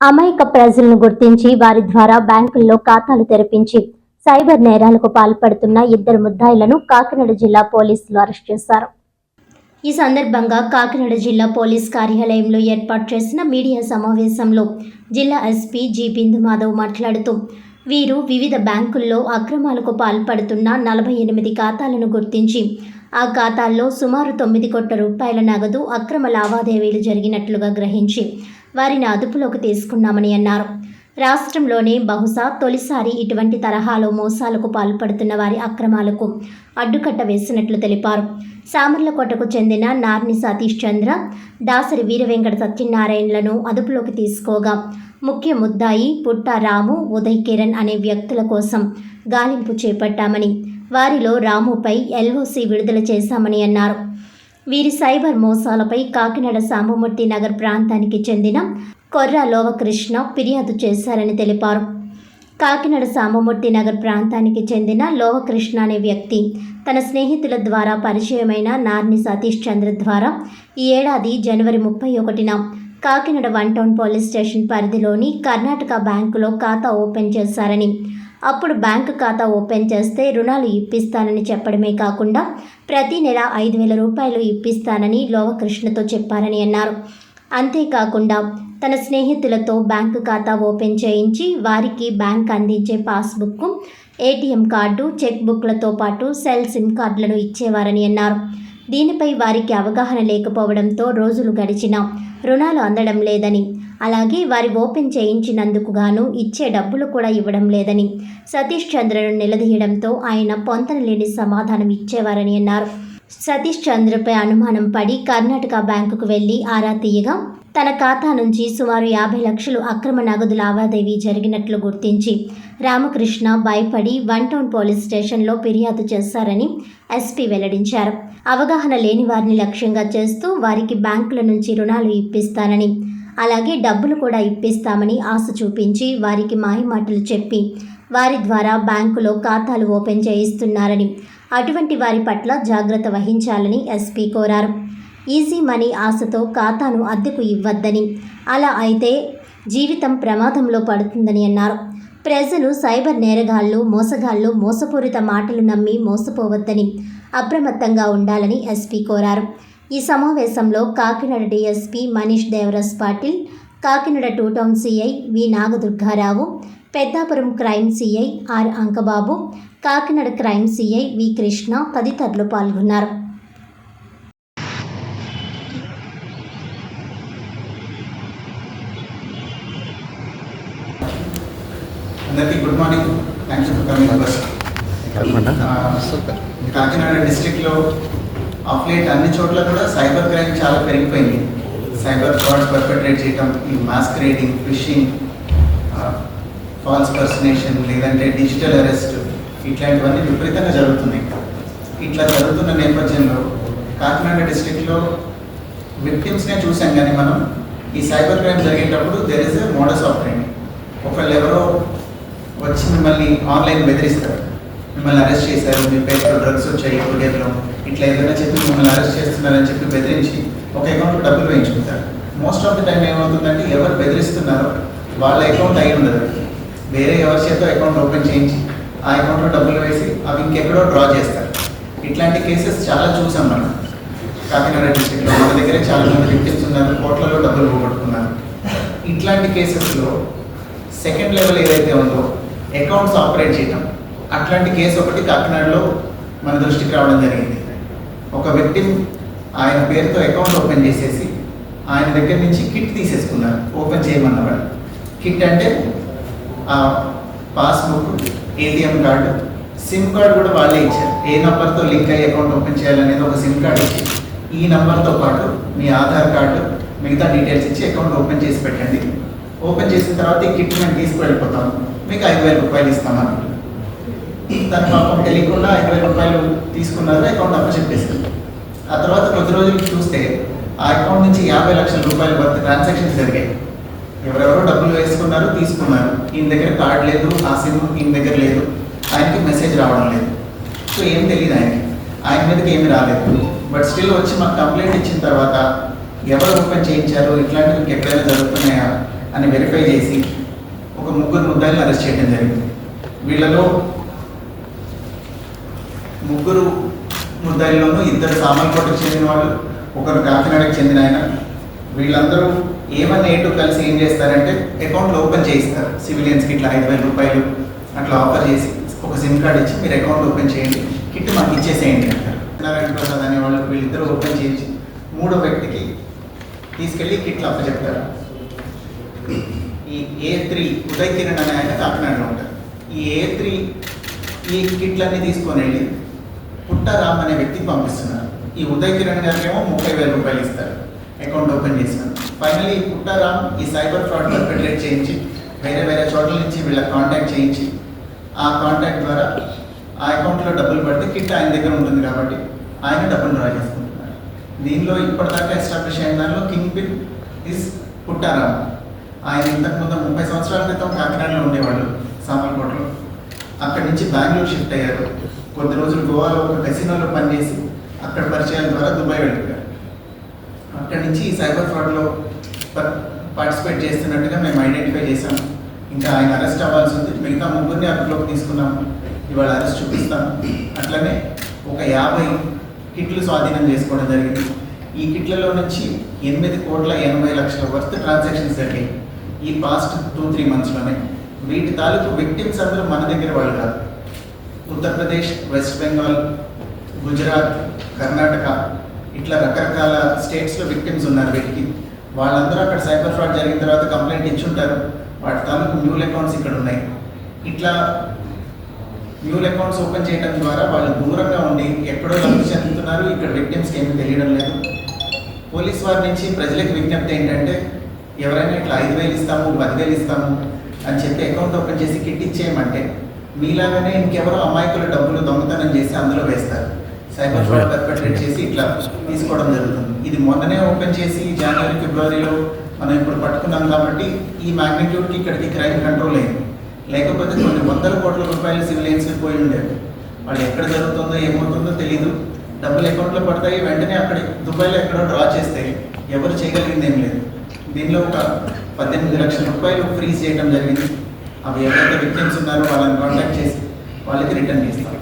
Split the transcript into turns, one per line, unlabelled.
అమాయక ప్రజలను గుర్తించి వారి ద్వారా బ్యాంకుల్లో ఖాతాలు తెరిపించి సైబర్ నేరాలకు పాల్పడుతున్న ఇద్దరు ముద్దాయిలను కాకినాడ జిల్లా పోలీసులు అరెస్ట్ చేశారు. ఈ సందర్భంగా కాకినాడ జిల్లా పోలీస్ కార్యాలయంలో ఏర్పాటు చేసిన మీడియా సమావేశంలో జిల్లా ఎస్పీ జి బిందు మాధవ్ మాట్లాడుతూ వీరు వివిధ బ్యాంకుల్లో అక్రమాలకు పాల్పడుతున్న నలభై ఎనిమిది ఖాతాలను గుర్తించి ఆ ఖాతాల్లో సుమారు తొమ్మిది కోట్ల రూపాయల నగదు అక్రమ లావాదేవీలు జరిగినట్లుగా గ్రహించి వారిని అదుపులోకి తీసుకున్నామని అన్నారు. రాష్ట్రంలోనే బహుశా తొలిసారి ఇటువంటి తరహాలో మోసాలకు పాల్పడుతున్న వారి అక్రమాలకు అడ్డుకట్ట వేసినట్లు తెలిపారు. సామర్లకోటకు చెందిన నార్ని సతీష్ చంద్ర దాసరి వీరవెంకట సత్యనారాయణలను అదుపులోకి తీసుకోగా ముఖ్య ముద్దాయి పుట్ట రాము ఉదయ్ కిరణ్ అనే వ్యక్తుల కోసం గాలింపు చేపట్టామని వారిలో రాముపై ఎల్ఓసి విడుదల చేశామని అన్నారు. వీరి సైబర్ మోసాలపై కాకినాడ సాంబమూర్తి నగర్ ప్రాంతానికి చెందిన కొర్ర లోవకృష్ణ ఫిర్యాదు చేశారని తెలిపారు. కాకినాడ సాంబమూర్తి నగర్ ప్రాంతానికి చెందిన లోవకృష్ణ అనే వ్యక్తి తన స్నేహితుల ద్వారా పరిచయమైన నార్ని సతీష్ చంద్ర ద్వారా ఈ ఏడాది జనవరి ముప్పై ఒకటిన Kakinada one town police station పరిధిలోని కర్ణాటక బ్యాంకులో ఖాతా ఓపెన్ చేశారని అప్పుడు బ్యాంకు ఖాతా ఓపెన్ చేస్తే రుణాలు ఇప్పిస్తానని చెప్పడమే కాకుండా ప్రతి నెల ఐదు వేల రూపాయలు ఇప్పిస్తానని లోవకృష్ణతో చెప్పారని అన్నారు. అంతేకాకుండా తన స్నేహితులతో బ్యాంకు ఖాతా ఓపెన్ చేయించి వారికి బ్యాంక్ అందించే పాస్బుక్ ఏటీఎం కార్డు చెక్ బుక్లతో పాటు సెల్ సిమ్ కార్డులను ఇచ్చేవారని అన్నారు. దీనిపై వారికి అవగాహన లేకపోవడంతో రోజులు గడిచినా రుణాలు అందడం లేదని. అలాగే వారి ఓపెన్ చేయించినందుకు గాను ఇచ్చే డబ్బులు కూడా ఇవ్వడం లేదని సతీష్ చంద్రను నిలదీయడంతో ఆయన పొంతనలేని సమాధానం ఇచ్చేవారని అన్నారు. సతీష్ చంద్రపై అనుమానం పడి కర్ణాటక బ్యాంకుకు వెళ్ళి ఆరా తీయగా తన ఖాతా నుంచి సుమారు యాభై లక్షలు అక్రమ నగదు లావాదేవీ జరిగినట్లు గుర్తించి రామకృష్ణ భయపడి వన్ టౌన్ పోలీస్ స్టేషన్లో ఫిర్యాదు చేశారని ఎస్పీ వెల్లడించారు. అవగాహన లేని వారిని లక్ష్యంగా చేస్తూ వారికి బ్యాంకుల నుంచి రుణాలు ఇప్పిస్తానని అలాగే డబ్బులు కూడా ఇప్పిస్తామని ఆశ చూపించి వారికి మాయమాటలు చెప్పి వారి ద్వారా బ్యాంకులో ఖాతాలు ఓపెన్ చేయిస్తున్నారని అటువంటి వారి పట్ల జాగ్రత్త వహించాలని ఎస్పీ కోరారు. ఈజీ మనీ ఆశతో ఖాతాను అద్దెకు ఇవ్వద్దని. అలా అయితే జీవితం ప్రమాదంలో పడుతుందని అన్నారు. ప్రజలు సైబర్ నేరగాళ్ళు మోసగాళ్ళు మోసపూరిత మాటలు నమ్మి మోసపోవద్దని అప్రమత్తంగా ఉండాలని ఎస్పీ కోరారు. ఈ సమావేశంలో Kakinada DSP Manish Devaras Patil Kakinada two town CI V Nagadurgarao Peddapuram crime CI R Ankababu Kakinada crime CI V Krishna తదితరులు పాల్గొన్నారు.
అందరికీ good morning. Thanks for coming
తప్పకుండా.
కాకినాడ డిస్ట్రిక్ట్లో ఆఫ్ లేట్ అన్ని చోట్ల కూడా సైబర్ క్రైమ్ చాలా పెరిగిపోయింది. సైబర్ ఫ్రాడ్స్ పర్పెట్రేట్ చేయటం ఈ mask rating phishing false personation లేదంటే డిజిటల్ అరెస్ట్ ఇట్లాంటివన్నీ విపరీతంగా జరుగుతున్నాయి. ఇట్లా జరుగుతున్న నేపథ్యంలో కాకినాడ డిస్ట్రిక్ట్లో విక్టిమ్స్నే చూసాం కానీ మనం ఈ సైబర్ క్రైమ్ జరిగేటప్పుడు there is a modus of ఒకళ్ళు ఎవరో వచ్చి మిమ్మల్ని ఆన్లైన్ బెదిరిస్తారు. మిమ్మల్ని అరెస్ట్ చేశారు మీ పేరుతో డ్రగ్స్ వచ్చాయి కొరియర్లో. ఇట్లా ఏదైనా చెప్పి మిమ్మల్ని అరెస్ట్ చేస్తున్నారని చెప్పి బెదిరించి ఒక అకౌంట్లో డబ్బులు వేయించుకుంటారు. మోస్ట్ ఆఫ్ ది టైం ఏమవుతుందంటే ఎవరు బెదిరిస్తున్నారో వాళ్ళ అకౌంట్ అయి ఉండదు. వేరే ఎవరి చేత అకౌంట్ ఓపెన్ చేయించి ఆ అకౌంట్లో డబ్బులు వేసి అవి ఇంకెక్కడో డ్రా చేస్తారు. ఇట్లాంటి కేసెస్ చాలా చూసాం మనం. కాకినాడ డిస్ట్రిక్ట్లో మన దగ్గరే చాలా మంది విక్టిమ్స్ ఉన్నారు కోట్లలో డబ్బులు పోగొట్టుకున్నారు. ఇట్లాంటి కేసెస్లో సెకండ్ లెవెల్ ఏదైతే ఉందో అకౌంట్స్ ఆపరేట్ చేయటం. అట్లాంటి కేసు ఒకటి కాకినాడలో మన దృష్టికి రావడం జరిగింది. ఒక వ్యక్తి ఆయన పేరుతో అకౌంట్ ఓపెన్ చేసేసి ఆయన దగ్గర నుంచి కిట్ తీసేసుకున్నారు. ఓపెన్ చేయమన్నవాడు. కిట్ అంటే ఆ passbook ATM card SIM card కూడా వాళ్ళే ఇచ్చారు. ఏ నెంబర్తో లింక్ అయ్యి అకౌంట్ ఓపెన్ చేయాలనేది ఒక సిమ్ కార్డు ఇచ్చి ఈ నెంబర్తో పాటు మీ ఆధార్ కార్డు మిగతా డీటెయిల్స్ ఇచ్చి అకౌంట్ ఓపెన్ చేసి పెట్టండి. ఓపెన్ చేసిన తర్వాత ఈ కిట్ మేము తీసుకువెళ్ళిపోతాము మీకు ఐదు వేల రూపాయలు ఇస్తామని. తన పాపం తెలియకుండా ఐదు వేల రూపాయలు తీసుకున్నారు అకౌంట్ అప్పు చెప్పేసింది ఆ తర్వాత కొద్ది రోజులు చూస్తే ఆ అకౌంట్ నుంచి యాభై లక్షల రూపాయల వర్త్ ట్రాన్సాక్షన్స్ జరిగాయి. ఎవరెవరో డబ్బులు వేసుకున్నారు తీసుకున్నారు. ఈయన దగ్గర కార్డ్ లేదు ఆ సిమ్ ఈయన దగ్గర లేదు. ఆయనకి మెసేజ్ రావడం లేదు. సో ఏం తెలియదు ఆయనకి. ఆయన మీదకి ఏమి రాలేదు. బట్ స్టిల్ వచ్చి మాకు కంప్లైంట్ ఇచ్చిన తర్వాత ఎవరు ఓపెన్ చేయించారు ఇట్లాంటివి ఎక్కడైనా జరుగుతున్నాయా అని వెరిఫై చేసి ఒక ముగ్గురు ముద్దాయిలను అరెస్ట్ చేయడం జరిగింది. వీళ్ళలో ముగ్గురు ముద్దాయిల్లోనూ ఇద్దరు సామర్లకోటకు చెందిన వాళ్ళు ఒకరు కాకినాడకు చెందిన ఆయన. వీళ్ళందరూ ఏమన్నా ఏటో కలిసి ఏం చేస్తారంటే అకౌంట్లు ఓపెన్ చేయిస్తారు. సివిలియన్స్కి ఇట్లా ఐదు వేల రూపాయలు అట్లా ఆఫర్ చేసి ఒక సిమ్ కార్డ్ ఇచ్చి మీరు అకౌంట్ ఓపెన్ చేయండి కిట్ మాకు ఇచ్చేసేయండి అంటారు. నారాయణ ప్రసాద్ అనే వాళ్ళు వీళ్ళిద్దరూ ఓపెన్ చేయించి మూడో వ్యక్తికి తీసుకెళ్ళి కిట్లు అప్పచెప్తారు. ఈ ఏ త్రీ ఉదయ్ కిరణ్ అనే ఆయన కాకినాడలో ఉంటారు ఈ ఏ త్రీ ఈ కిట్లన్నీ తీసుకొని వెళ్ళి పుట్టరామ్ అనే వ్యక్తికి పంపిస్తున్నారు. ఈ ఉదయ్ కిరణ్ గారికి ఏమో ముప్పై వేల రూపాయలు ఇస్తారు. అకౌంట్ ఓపెన్ చేసినారు. ఫైనలీ ఈ పుట్టారామ్ ఈ సైబర్ ఫ్రాడ్ పర్పెట్రేట్ చేయించి వేరే వేరే చోట్ల నుంచి వీళ్ళకి కాంటాక్ట్ చేయించి ఆ కాంటాక్ట్ ద్వారా ఆ అకౌంట్లో డబ్బులు పడితే కిట్ ఆయన దగ్గర ఉంటుంది కాబట్టి ఆయన డబ్బులు డ్రా చేసుకుంటున్నారు. దీనిలో ఇప్పటిదాకా ఎస్టాబ్లిష్ అయిన దానిలో కింగ్ పిన్ ఇస్ పుట్టారామ్. ఆయన ఇంతకుముందు ముప్పై సంవత్సరాల క్రితం కాకినాడలో ఉండేవాళ్ళు సామర్కోటలో అక్కడి నుంచి బెంగళూరు షిఫ్ట్ అయ్యారు. కొద్ది రోజులు గోవాలో ఒక కసినోలో పనిచేసి అక్కడ పరిచయాల ద్వారా దుబాయ్ వెళ్ళిపోయారు. అక్కడి నుంచి సైబర్ ఫ్రాడ్లో పార్టిసిపేట్ చేస్తున్నట్టుగా మేము ఐడెంటిఫై చేసాము ఇంకా ఆయన అరెస్ట్ అవ్వాల్సి ఉంది. మిగతా ముగ్గురిని అదుపులోకి తీసుకున్నాము ఇవాళ అరెస్ట్ చూపిస్తాం. అట్లనే ఒక యాభై కిట్లు స్వాధీనం చేసుకోవడం జరిగింది. ఈ కిట్లలో నుంచి ఎనిమిది కోట్ల ఎనభై లక్షల వర్త్ ట్రాన్సాక్షన్స్ జరిగాయి. ఈ పాస్ట్ టూ త్రీ మంత్స్లోనే వీటి తాలూకు విక్టిమ్స్ అందరూ మన దగ్గర వాళ్ళు కాదు. ఉత్తరప్రదేశ్ వెస్ట్ బెంగాల్ గుజరాత్ కర్ణాటక ఇట్లా రకరకాల స్టేట్స్లో విక్టిమ్స్ ఉన్నారు వీటికి. వాళ్ళందరూ అక్కడ సైబర్ ఫ్రాడ్ జరిగిన తర్వాత కంప్లైంట్ ఇచ్చుంటారు. వాటి తాలూకు న్యూల్ అకౌంట్స్ ఇక్కడ ఉన్నాయి. ఇట్లా న్యూల్ అకౌంట్స్ ఓపెన్ చేయడం ద్వారా వాళ్ళు దూరంగా ఉండి ఎక్కడో లబ్ధి చెందుతున్నారు. ఇక్కడ విక్టిమ్స్కి ఏమీ తెలియడం లేదు. పోలీస్ వారి నుంచి ప్రజలకు విజ్ఞప్తి ఏంటంటే ఎవరైనా ఇట్లా ఐదు వేలు ఇస్తాము పదివేలు ఇస్తాము అని చెప్పి అకౌంట్ ఓపెన్ చేసి కిట్ ఇచ్చేయమంటే మీలాగానే ఇంకెవరో అమాయకుల డబ్బులు దొంగతనం చేసి అందులో వేస్తారు. సైబర్ ఫ్రాడ్ పర్పెట్రేట్ చేసి ఇట్లా తీసుకోవడం జరుగుతుంది. ఇది మొన్ననే ఓపెన్ చేసి జనవరి ఫిబ్రవరిలో మనం ఇప్పుడు పట్టుకున్నాం కాబట్టి ఈ మ్యాగ్నిట్యూడ్కి ఇక్కడికి క్రైమ్ కంట్రోల్ అయింది. లేకపోతే కొన్ని వందల కోట్ల రూపాయలు సివిలియన్స్ పోయి ఉండేవి. వాళ్ళు ఎక్కడ జరుగుతుందో ఏమవుతుందో తెలియదు డబ్బులు అకౌంట్లో పడతాయి వెంటనే అక్కడ దుబాయ్లో ఎక్కడో డ్రా చేస్తే ఎవరు చేయగలిగింది ఏం లేదు. దీనిలో ఒక పద్దెనిమిది లక్షల రూపాయలు ఫ్రీజ్ చేయడం జరిగింది. అవి ఎవరైతే విక్టిమ్స్ ఉన్నారో వాళ్ళని కాంటాక్ట్ చేసి వాళ్ళకి రిటర్న్ చేస్తాం